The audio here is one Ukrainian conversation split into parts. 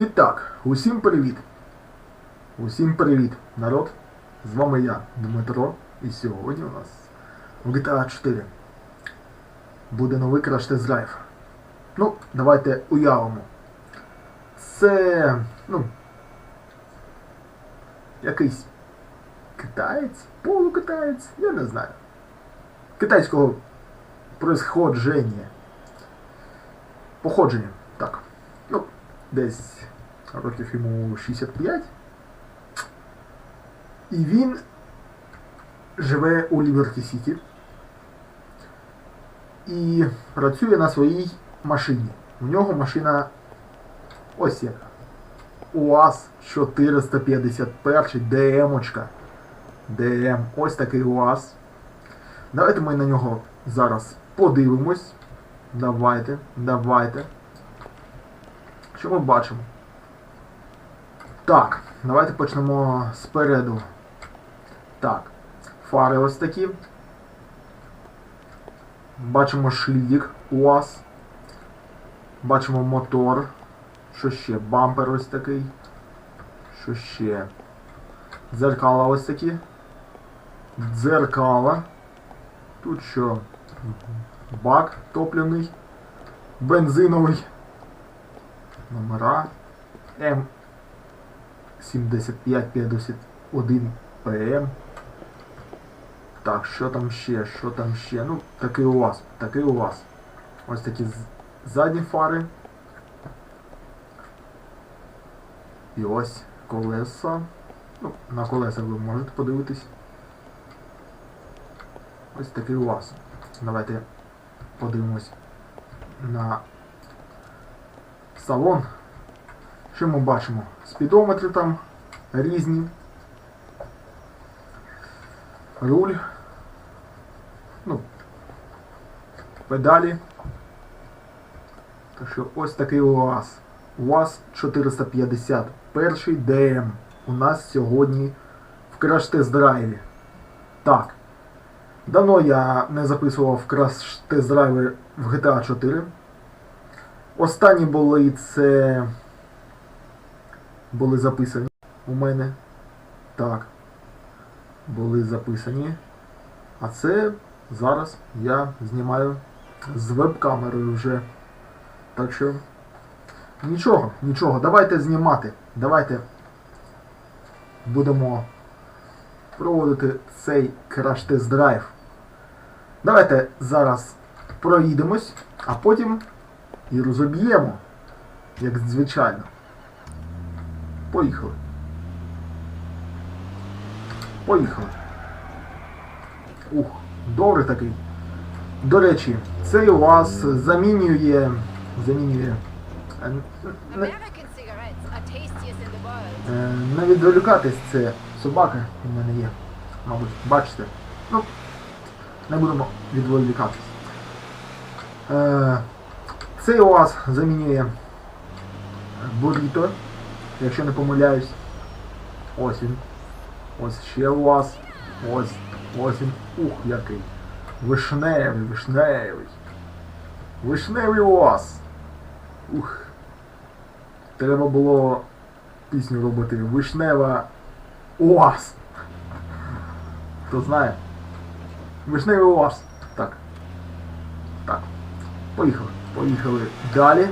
І так, усім привіт! Усім привіт, народ! З вами я, Дмитро, і сьогодні у нас в GTA 4 буде новий Test Drive. Ну, давайте уявимо. Це, ну, якийсь китаєць, полукитаєць, я не знаю. Китайського происходження. Походження, десь років йому 65. І він живе у Ліверті Сіті і працює на своїй машині. У нього машина ось яка. УАЗ 451 ДМ-очка. ДМ. Ось такий УАЗ. Давайте ми на нього зараз подивимось. Давайте, давайте. Що ми бачимо? Так, давайте почнемо спереду. Так, фари ось такі. Бачимо шлік УАЗ. Бачимо мотор. Що ще? Бампер ось такий. Що ще? Дзеркала ось такі. Дзеркала. Тут що? Бак топливний. Бензиновий. Номера. М7551 ПМ. Так, що там ще? Що там ще? Ну, такий у вас. Такий у вас. Ось такі задні фари. І ось колеса. Ну, на колеса ви можете подивитись. Ось такий у вас. Давайте подивимось на салон. Що ми бачимо? Спідометри там різні. Руль. Ну, педалі. Так що ось такий УАЗ. УАЗ 450. Перший ДМ. У нас сьогодні в краш-тест-драйві. Так. Давно я не записував краш-тест-драйви в GTA 4. Останні були це були записані у мене. Так. Були записані. А це зараз я знімаю з веб-камерою вже. Так що. Нічого, нічого. Давайте знімати. Давайте будемо проводити цей краш-тест-драйв. Давайте зараз проїдемось, а потім і розоб'ємо, як звичайно. Поїхали. Поїхали. Ух, добрий такий. До речі, цей у вас замінює. Замінює. е, н- н- American cigarettes are tastiest in the world. е, Не відволікатись, це собака у мене є. Мабуть, бачите. Ну, не будемо відволікатись. Е, Цей вас замінює буррито, якщо не помиляюсь. Ось він. Ось ще у вас. Ось. Ось він. Ух, який. Вишневий, вишневий. Вишневий у вас. Ух. Треба було пісню робити. Вишнева УАЗ. Хто знає? Вишневий УАЗ. Так. Так. Поїхали. Поїхали далі.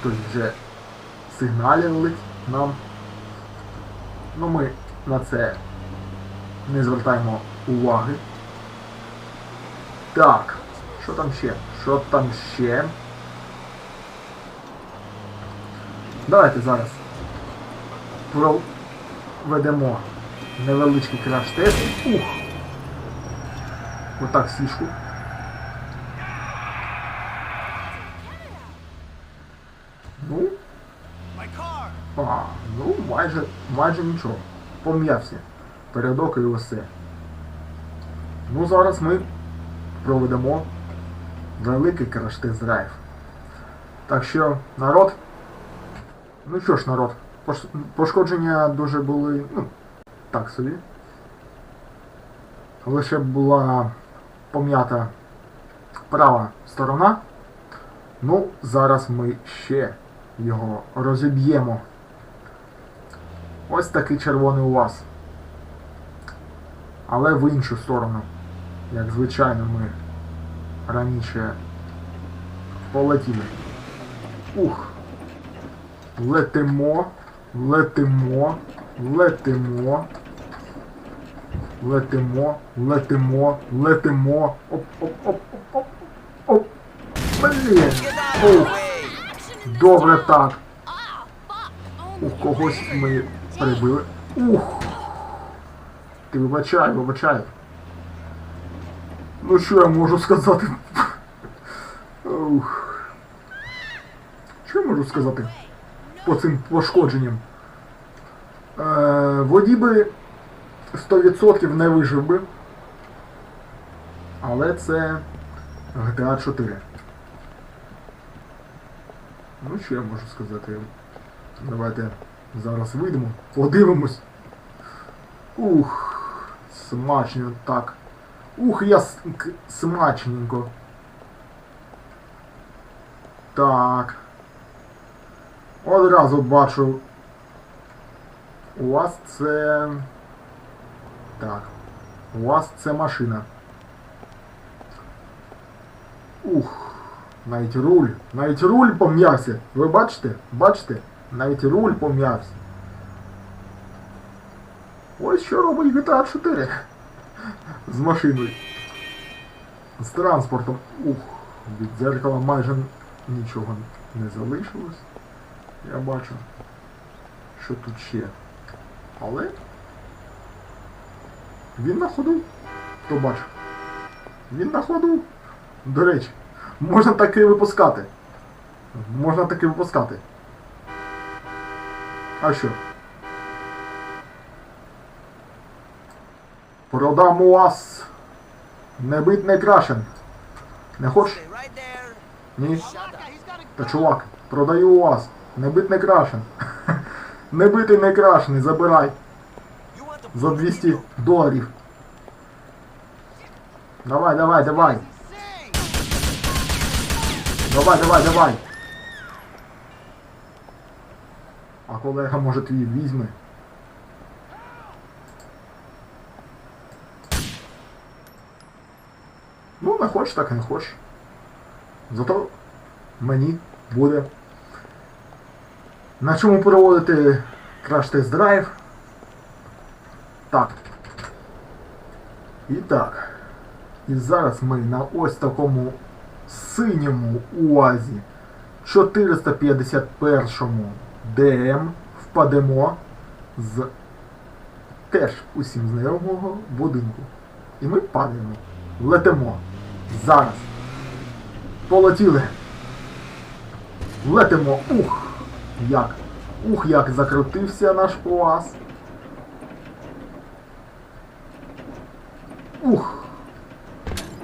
Хтось вже сигналили нам. Ну ми на це не звертаємо уваги. Так, що там ще? Що там ще? Давайте зараз проведемо невеличкий краш-тест. Ух! Отак сішку. Ну, My car! а, ну майже, майже нічого. Пом'явся. Передок і усе. Ну, зараз ми проведемо великий краш-тест драйв. Так що, народ. Ну що ж, народ, пошкодження дуже були, ну, так собі. Лише була пом'ята права сторона. Ну, зараз ми ще його розіб'ємо. Ось такий червоний у вас. Але в іншу сторону. Як звичайно ми раніше полетіли. Ух. Летимо, летимо, летимо. Летимо, летимо, летимо. Оп, оп, оп, оп, оп, оп. Блін. Ух. Добре так. Ух, когось ми прибили. Ух. Ти вибачай, вибачай. Ну що я можу сказати? Ух. Що я можу сказати по цим пошкодженням? Е, водій би 100% не вижив би. Але це GTA 4. Ну, що я можу сказати? Давайте зараз вийдемо, подивимось. Ух, смачно так. Ух, я смачненько. Так. Одразу бачу. У вас це. Так. У вас це машина. Ух. Навіть руль. Навіть руль пом'явся. Ви бачите? Бачите? Навіть руль пом'явся. Ось що робить GTA 4. З машиною. З транспортом. Ух, від дзеркала майже нічого не залишилось. Я бачу, що тут ще. Але він на ходу. Хто бачив? Він на ходу. До речі, можна таки випускати. Можна таки випускати. А що? Продам у вас не бит не крашен. Не хочеш? Ні? Та чувак, продаю у вас. Не бит не крашен. Не битий не крашений, забирай. За 200 доларів. Давай, давай, давай. Давай, давай, давай. А колега може твій візьме. Ну, не хочеш, так і не хочеш. Зато мені буде на чому проводити краш-тест-драйв. Так. І так. І зараз ми на ось такому синьому УАЗі 451 ДМ впадемо з теж усім знайомого будинку. І ми падаємо. Летимо. Зараз. Полетіли. Летимо. Ух! Як? Ух, як закрутився наш УАЗ. Ух.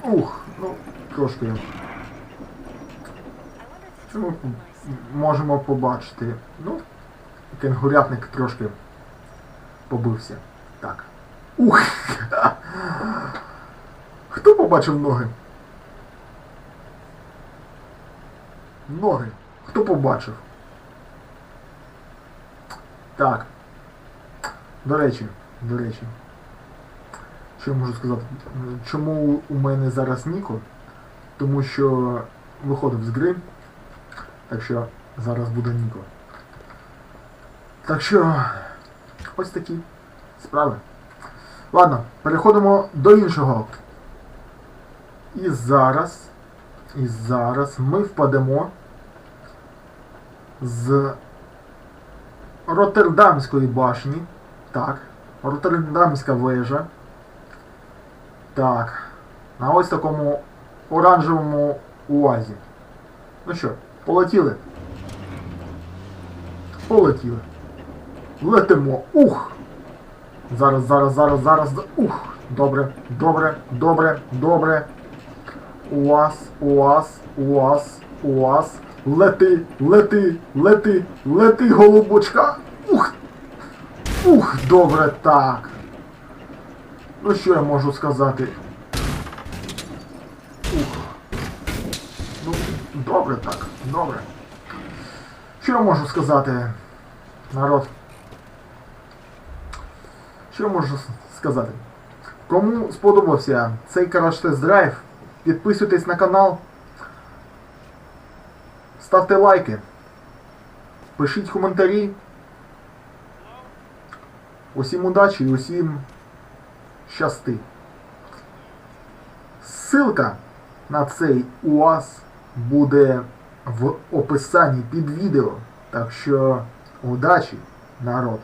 Ух, ну, трошки. М- можемо побачити? Ну, кенгурятник трошки побився. Так. Ух! Хто побачив ноги? Ноги. Хто побачив? Так. До речі, до речі. Що я можу сказати? Чому у мене зараз Ніко? Тому що виходив з гри. Так що зараз буде Ніко. Так що ось такі справи. Ладно, переходимо до іншого. І зараз, і зараз ми впадемо з Роттердамської башні. Так. Роттердамська вежа. Так. На ось такому оранжевому уазі. Ну що, полетіли? Полетіли. Летимо. Ух! Зараз, зараз, зараз, зараз. Ух! Добре, добре, добре, добре. УАЗ, УАЗ, УАЗ, УАЗ. Лети, лети, лети, лети, голубочка. Ух! Ух, добре так. Ну що я можу сказати? Ух. Ну, добре так, добре. Що я можу сказати, народ? Що я можу сказати? Кому сподобався цей краш-тест драйв, підписуйтесь на канал, ставте лайки, пишіть коментарі. Усім удачі і усім щасти. Ссылка на цей УАЗ буде в описанні під відео. Так що удачі, народ!